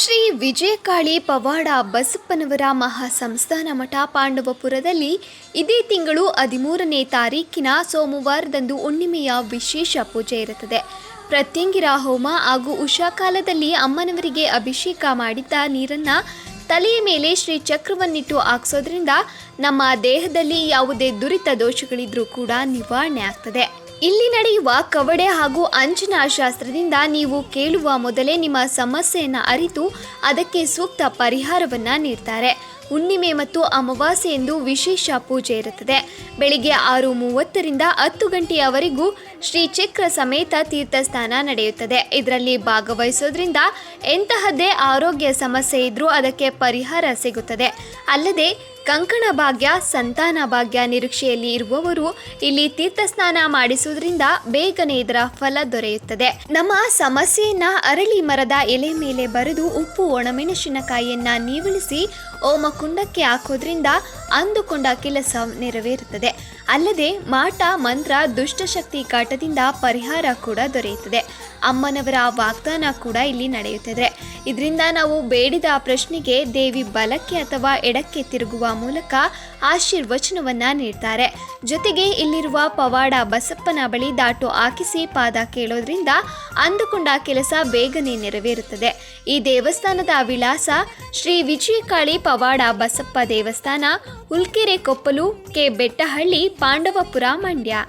ಶ್ರೀ ವಿಜಯಕಾಳಿ ಪವಾಡ ಬಸಪ್ಪನವರ ಮಹಾ ಸಂಸ್ಥಾನ ಮಠ ಪಾಂಡವಪುರದಲ್ಲಿ ಇದೇ ತಿಂಗಳು ಹದಿಮೂರನೇ ತಾರೀಕಿನ ಸೋಮವಾರದಂದು ಹುಣ್ಣಿಮೆಯ ವಿಶೇಷ ಪೂಜೆ ಇರುತ್ತದೆ. ಪ್ರತ್ಯಂಗಿರ ಹೋಮ ಹಾಗೂ ಉಷಾಕಾಲದಲ್ಲಿ ಅಮ್ಮನವರಿಗೆ ಅಭಿಷೇಕ ಮಾಡಿದ್ದ ನೀರನ್ನು ತಲೆಯ ಮೇಲೆ ಶ್ರೀ ಚಕ್ರವನ್ನಿಟ್ಟು ಹಾಕ್ಸೋದ್ರಿಂದ ನಮ್ಮ ದೇಹದಲ್ಲಿ ಯಾವುದೇ ದುರಿತ ದೋಷಗಳಿದ್ರೂ ಕೂಡ ನಿವಾರಣೆ ಆಗ್ತದೆ. ಇಲ್ಲಿ ನಡೆಯುವ ಕವಡೆ ಹಾಗೂ ಅಂಜನಾ ಶಾಸ್ತ್ರದಿಂದ ನೀವು ಕೇಳುವ ಮೊದಲೇ ನಿಮ್ಮ ಸಮಸ್ಯೆಯನ್ನು ಅರಿತು ಅದಕ್ಕೆ ಸೂಕ್ತ ಪರಿಹಾರವನ್ನು ನೀಡ್ತಾರೆ. ಹುಣ್ಣಿಮೆ ಮತ್ತು ಅಮಾವಾಸ್ಯೆ ಎಂದು ವಿಶೇಷ ಪೂಜೆ ಇರುತ್ತದೆ. ಬೆಳಿಗ್ಗೆ ಆರು ಮೂವತ್ತರಿಂದ ಹತ್ತು ಗಂಟೆಯವರೆಗೂ ಶ್ರೀ ಚಕ್ರ ಸಮೇತ ತೀರ್ಥಸ್ಥಾನ ನಡೆಯುತ್ತದೆ. ಇದರಲ್ಲಿ ಭಾಗವಹಿಸೋದ್ರಿಂದ ಎಂತಹದ್ದೇ ಆರೋಗ್ಯ ಸಮಸ್ಯೆ ಇದ್ರೂ ಅದಕ್ಕೆ ಪರಿಹಾರ ಸಿಗುತ್ತದೆ. ಅಲ್ಲದೆ ಕಂಕಣ ಭಾಗ್ಯ, ಸಂತಾನ ಭಾಗ್ಯ ನಿರೀಕ್ಷೆಯಲ್ಲಿ ಇರುವವರು ಇಲ್ಲಿ ತೀರ್ಥಸ್ನಾನ ಮಾಡಿಸುವುದರಿಂದ ಬೇಗನೆ ಇದರ ಫಲ ದೊರೆಯುತ್ತದೆ. ನಮ್ಮ ಸಮಸ್ಯೆಯನ್ನ ಅರಳಿ ಮರದ ಎಲೆ ಮೇಲೆ ಬರೆದು ಉಪ್ಪು, ಒಣಮೆಣಸಿನಕಾಯಿಯನ್ನ ನೀವಳಿಸಿ ಓಮ ಕುಂಡಕ್ಕೆ ಹಾಕೋದ್ರಿಂದ ಅಂದುಕೊಂಡ ಕೆಲಸ ನೆರವೇರುತ್ತದೆ. ಅಲ್ಲದೆ ಮಾಟ, ಮಂತ್ರ, ದುಷ್ಟಶಕ್ತಿ ಕಾಟದಿಂದ ಪರಿಹಾರ ಕೂಡ ದೊರೆಯುತ್ತದೆ. ಅಮ್ಮನವರ ವಾಗ್ದಾನ ಕೂಡ ಇಲ್ಲಿ ನಡೆಯುತ್ತದೆ. ಇದರಿಂದ ನಾವು ಬೇಡಿದ ಪ್ರಶ್ನೆಗೆ ದೇವಿ ಬಲಕ್ಕೆ ಅಥವಾ ಎಡಕ್ಕೆ ತಿರುಗುವ ಮೂಲಕ ಆಶೀರ್ವಚನವನ್ನ ನೀಡ್ತಾರೆ. ಜೊತೆಗೆ ಇಲ್ಲಿರುವ ಪವಾಡ ಬಸಪ್ಪನ ಬಳಿ ದಾಟು ಹಾಕಿಸಿ ಪಾದ ಕೇಳೋದ್ರಿಂದ ಅಂದುಕೊಂಡ ಕೆಲಸ ಬೇಗನೆ ನೆರವೇರುತ್ತದೆ. ಈ ದೇವಸ್ಥಾನದ ವಿಳಾಸ ಶ್ರೀ ವಿಜಯಕಾಳಿ ಪವಾಡ ಬಸಪ್ಪ ದೇವಸ್ಥಾನ, ಹುಲ್ಕೆರೆ ಕೊಪ್ಪಲು, ಕೆ ಬೆಟ್ಟಹಳ್ಳಿ, ಪಾಂಡವಪುರ, ಮಂಡ್ಯ.